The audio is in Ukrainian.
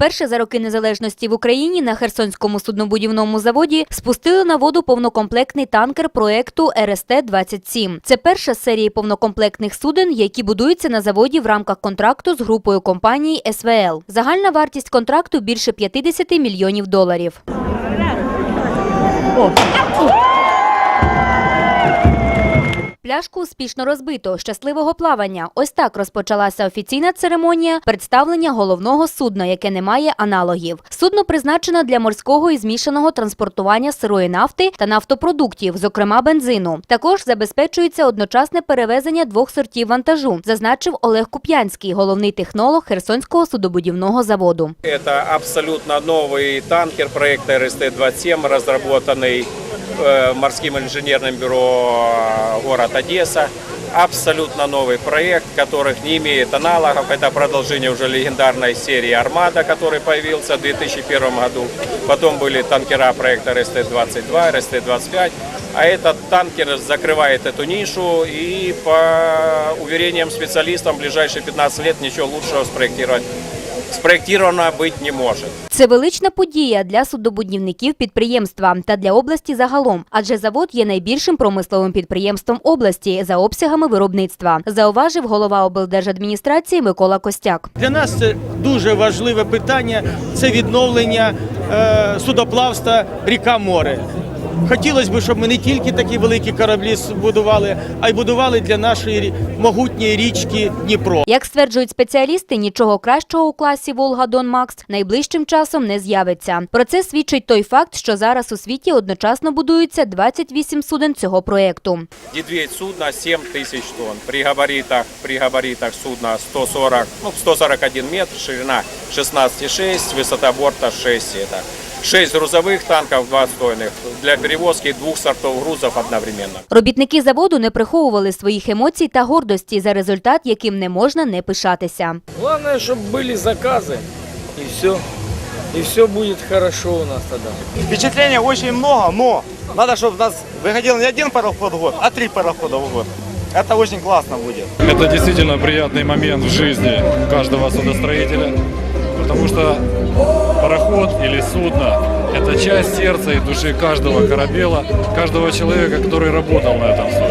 Вперше за роки незалежності в Україні на Херсонському суднобудівному заводі спустили на воду повнокомплектний танкер проекту РСТ-27. Це перша з серії повнокомплектних суден, які будуються на заводі в рамках контракту з групою компаній СВЛ. Загальна вартість контракту більше 50 мільйонів доларів. Пляшку успішно розбито. Щасливого плавання. Ось так розпочалася офіційна церемонія представлення головного судна, яке не має аналогів. Судно призначено для морського і змішаного транспортування сирої нафти та нафтопродуктів, зокрема бензину. Також забезпечується одночасне перевезення двох сортів вантажу, зазначив Олег Куп'янський, головний технолог Херсонського судобудівного заводу. Это абсолютно новый танкер проекта РСТ-27, разработанный э, морским инженерным бюро э, город Одесса. Абсолютно новый проект, которых не имеет аналогов. Это продолжение уже легендарной серии «Армада», который появился в 2001 году. Потом были танкера проекта РСТ-22, РСТ-25. А этот танкер закрывает эту нишу и по уверениям специалистам в ближайшие 15 лет ничего лучшего спроектировать спроектировано быть не может. Це велична подія для судобудівників підприємства та для області загалом, адже завод є найбільшим промисловим підприємством області за обсягами виробництва, зауважив голова облдержадміністрації Микола Костяк. Для нас це дуже важливе питання це відновлення е, судоплавства ріка море. Хотілося б, щоб ми не тільки такі великі кораблі будували, а й будували для нашої рі- могутньої річки Дніпро. Як стверджують спеціалісти, нічого кращого у класі Волга Дон Макс найближчим часом не з'явиться. Про це свідчить той факт, що зараз у світі одночасно будуються 28 суден цього проєкту. Дедведь судна 7 тысяч тонн. При габаритах, при габаритах судна 140, ну, 141 метр, ширина 16,6, высота борта 6 это. 6 грузовых танков, 2 стойных для перевозки двух сортов грузов одновременно. Робітники заводу не приховували своїх емоцій та гордості за результат, яким не можна не пишатися. Главное, чтобы были заказы, и все. И все будет хорошо у нас тогда. Впечатлений очень много, но надо, чтобы у нас выходил не один пароход в год, а три парохода в год. Это очень классно будет. Это действительно приятный момент в жизни каждого судостроителя, потому что пароход или судно – это часть сердца и души каждого корабела, каждого человека, который работал на этом судне.